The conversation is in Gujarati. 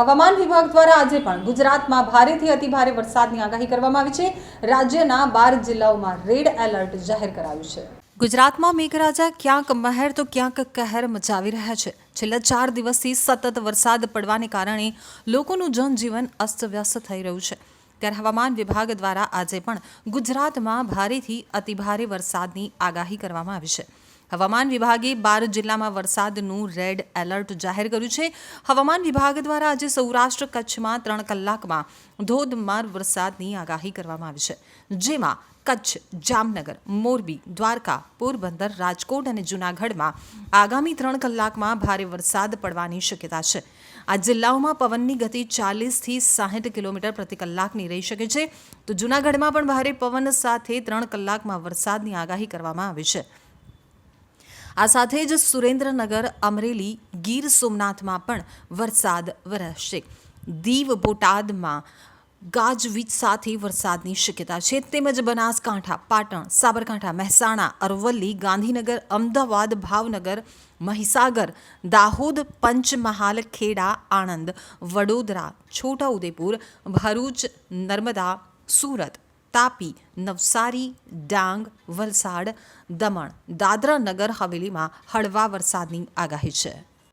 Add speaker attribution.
Speaker 1: હવામાન વિભાગ દ્વારા આજે પણ ગુજરાતમાં ભારેથી અતિભારે વરસાદની આગાહી કરવામાં આવી છે. રાજ્યના બાર જિલ્લાઓમાં રેડ એલર્ટ જાહેર કરાયું છે. ગુજરાતમાં મેઘરાજા, ક્યાંક મહેર તો ક્યાંક કહેર મચાવી રહ્યા છે. છેલ્લા ચાર દિવસથી સતત વરસાદ પડવાને કારણે લોકોનું જનજીવન અસ્તવ્યસ્ત થઈ રહ્યું છે. ત્યારે હવામાન વિભાગ દ્વારા આજે પણ ગુજરાતમાં ભારેથી અતિભારે વરસાદની આગાહી કરવામાં આવી છે. હવામાન વિભાગે બાર જિલ્લામાં વરસાદનું રેડ એલર્ટ જાહેર કર્યું છે. હવામાન વિભાગ દ્વારા આજે સૌરાષ્ટ્ર કચ્છમાં ત્રણ કલાકમાં ધોધમાર વરસાદની આગાહી કરવામાં આવી છે. જેમાં કચ્છ, જામનગર, મોરબી, દ્વારકા, પોરબંદર, રાજકોટ અને જૂનાગઢમાં આગામી ત્રણ કલાકમાં ભારે વરસાદ પડવાની શક્યતા છે. આ જિલ્લાઓમાં પવનની ગતિ ચાલીસથી સાહીઠ કિલોમીટર પ્રતિ કલાકની રહી શકે છે. તો જૂનાગઢમાં પણ ભારે પવન સાથે ત્રણ કલાકમાં વરસાદની આગાહી કરવામાં આવી છે. આ સાથે જ સુરેન્દ્રનગર, અમરેલી, ગીર સોમનાથમાં પણ વરસાદ વરસશે. દીવ બોટાદમાં ગાજવીજ સાથે વરસાદની શક્યતા છે. તેમજ બનાસકાંઠા, પાટણ, સાબરકાંઠા, મહેસાણા, અરવલ્લી, ગાંધીનગર, અમદાવાદ, ભાવનગર, મહીસાગર, દાહોદ, પંચમહાલ, ખેડા, આણંદ, વડોદરા, છોટાઉદેપુર, ભરૂચ, નર્મદા, સુરત. તાપી નવસારી ડાંગ વલસાડ દમણ દાદરા નગર હવેલીમાં હળવા વરસાદની આગાહી છે.